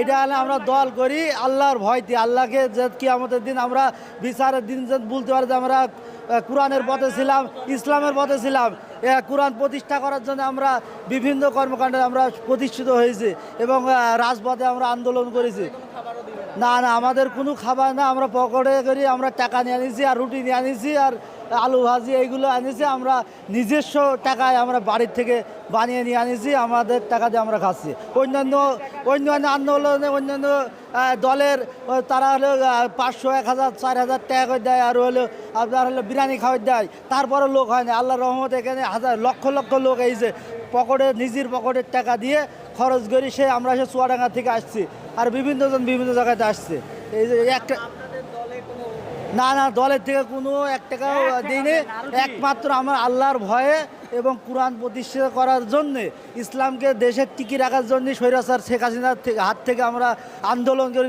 এটা হলে আমরা দল করি, আল্লাহর ভয় ভয়তে আল্লাহকে কি আমাদের দিন আমরা বিচারের দিন যে বলতে পারি যে আমরা কোরআনের পথে ছিলাম, ইসলামের পথে ছিলাম। কোরআন প্রতিষ্ঠা করার জন্য আমরা বিভিন্ন কর্মকাণ্ডে আমরা প্রতিষ্ঠিত হয়েছি এবং রাজপথে আমরা আন্দোলন করেছি। না না, আমাদের কোনো খাবার না, আমরা পকেটে করি, আমরা টাকা নিয়ে আনিছি আর রুটি নিয়ে আনিছি আর আলু ভাজি এইগুলো আনিছি, আমরা নিজস্ব টাকায় আমরা বাড়ির থেকে বানিয়ে নিয়ে আনিছি, আমাদের টাকা দিয়ে আমরা খাচ্ছি। অন্যান্য অন্যান্য আন্দোলনে অন্যান্য দলের তারা হলো পাঁচশো, এক হাজার, চার হাজার টাকা করে দেয়, আর হলো আপনার হলো বিরিয়ানি খাওয়ার দেয়। তারপরে লোক হয় না। আল্লাহ রহমত এখানে হাজার, লক্ষ লক্ষ লোক এইছে পকেটে, নিজের পকেটের টাকা দিয়ে খরচ করি, সে আমরা সে চুয়াডাঙ্গা থেকে আসছি, আর বিভিন্নজন বিভিন্ন জায়গাতে আসছে। এই যে একটা না না দলের থেকে কোনো এক টাকাও দিইনি একমাত্র আমার আল্লাহর ভয়ে এবং কোরআন প্রতিষ্ঠা করার জন্যে ইসলামকে দেশে টিকি রাখার জন্য স্বৈরাচার শেখ হাসিনার থেকে হাত থেকে আমরা আন্দোলন করে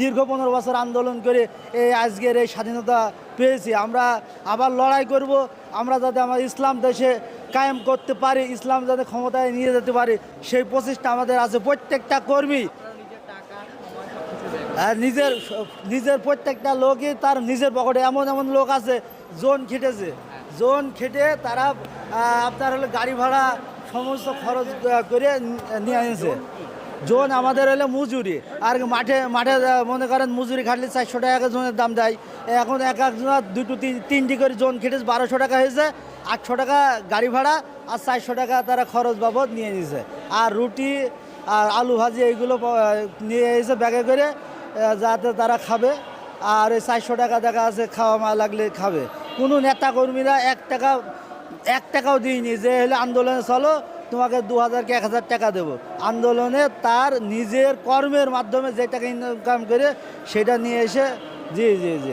দীর্ঘ পনেরো বছর আন্দোলন করে এই আজকের এই স্বাধীনতা পেয়েছি। আমরা আবার লড়াই করব আমরা যাতে আমার ইসলাম দেশে কায়েম করতে পারি ইসলাম যাতে ক্ষমতায় নিয়ে যেতে পারি সেই প্রচেষ্টা আমাদের আছে। প্রত্যেকটা কর্মী আর নিজের নিজের প্রত্যেকটা লোকই তার নিজের পকেটে, এমন এমন লোক আছে, জোন খেটেছে। জোন খেটে তারা আপনার হলো গাড়ি ভাড়া সমস্ত খরচ করে নিয়ে এনেছে জোন আমাদের হলো মজুরি। আর মাঠে মাঠে মনে করেন মজুরি খাটলে চারশো টাকা জোনের দাম দেয়। এখন এক একজনের দুটো, তিন, তিনটি করে জোন খেটেছে, বারোশো টাকা হয়েছে, আটশো টাকা গাড়ি ভাড়া আর চারশো টাকা তারা খরচ বাবদ নিয়ে নিয়েছে। আর রুটি আর আলু ভাজি এইগুলো নিয়ে এসে ব্যাগে করে যাতে তারা খাবে। আর ওই চারশো টাকা দেখা আছে, খাওয়া মা লাগলে খাবে। কোনো নেতা কর্মীরা এক টাকা, এক টাকাও দিইনি। যে হলে আন্দোলনে চলো, তোমাকে দু হাজার কি এক হাজার টাকা দেবো। আন্দোলনে তার নিজের কর্মের মাধ্যমে যে টাকা ইনকাম করে, সেটা নিয়ে এসে, জি জি জি।